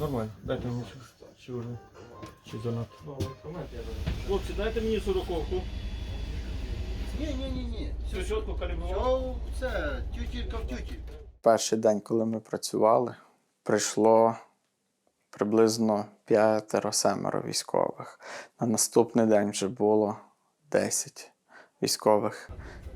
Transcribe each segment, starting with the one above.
Нормально. Дайте мені. Чи вже? Чи занадто? Хлопці, дайте мені сороковку. Ні, ні, ні, ні. Все чітко калібрував. Все, це тютілька в тютіль. Перший день, коли ми працювали, прийшло приблизно п'ятеро-семеро військових. На наступний день вже було 10 військових.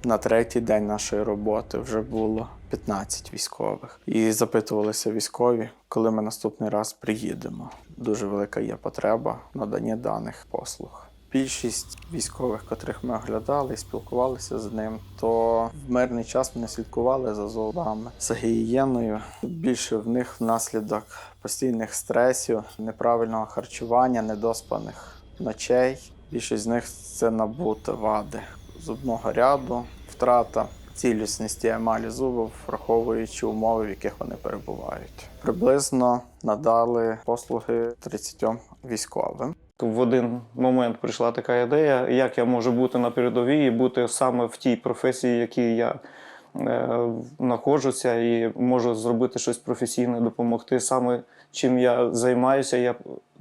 На третій день нашої роботи вже було 15 військових. І запитувалися військові, коли ми наступний раз приїдемо. Дуже велика є потреба в наданні даних послуг. Більшість військових, котрих ми оглядали і спілкувалися з ним, то в мирний час ми не слідкували за золотами, за гігієною. Більше в них внаслідок постійних стресів, неправильного харчування, недоспаних ночей. Більшість з них це набути вади зубного ряду, втрата цілісності емалі зубів, враховуючи умови, в яких вони перебувають. Приблизно надали послуги 30 військовим. В один момент прийшла така ідея, як я можу бути на передовій і бути саме в тій професії, в якій я е, знаходжуся, і можу зробити щось професійне, допомогти саме чим я займаюся, я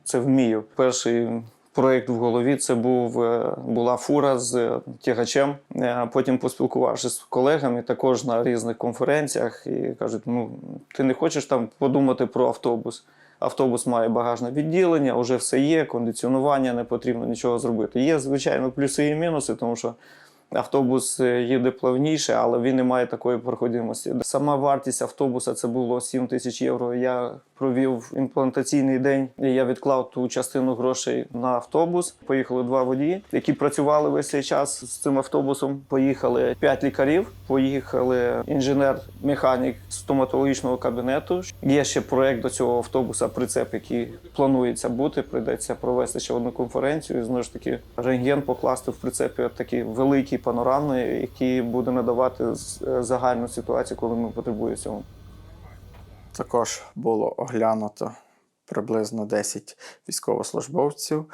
це вмію. Перший проєкт в голові це був, е, була фура з е, тягачем. Е, Потім поспілкувавшись з колегами також на різних конференціях і кажуть: ну ти не хочеш там подумати про автобус. Автобус має багажне відділення, вже все є, кондиціонування, не потрібно нічого зробити. Є, звичайно, плюси і мінуси, тому що автобус е, їде плавніше, але він не має такої проходимості. Сама вартість автобуса це було 7 тисяч євро. Я провів імплантаційний день. і Я відклав ту частину грошей на автобус. Поїхали два водії, які працювали весь цей час з цим автобусом. Поїхали п'ять лікарів. Поїхали інженер-механік стоматологічного кабінету. Є ще проект до цього автобуса, прицеп, який планується бути. Прийдеться провести ще одну конференцію. І знову ж таки рентген покласти в прицепі такий великий панорамний, який буде надавати е, загальну ситуацію, коли ми потребуємо цього. Також було оглянуто приблизно 10 військовослужбовців,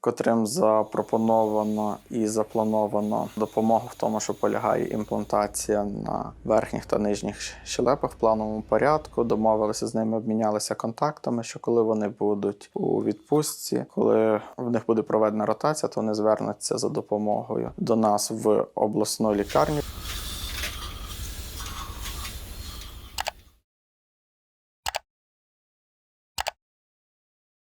котрим запропоновано і заплановано допомогу в тому, що полягає імплантація на верхніх та нижніх щелепах в плановому порядку. Домовилися з ними, обмінялися контактами, що коли вони будуть у відпустці, коли в них буде проведена ротація, то вони звернуться за допомогою до нас в обласну лікарню.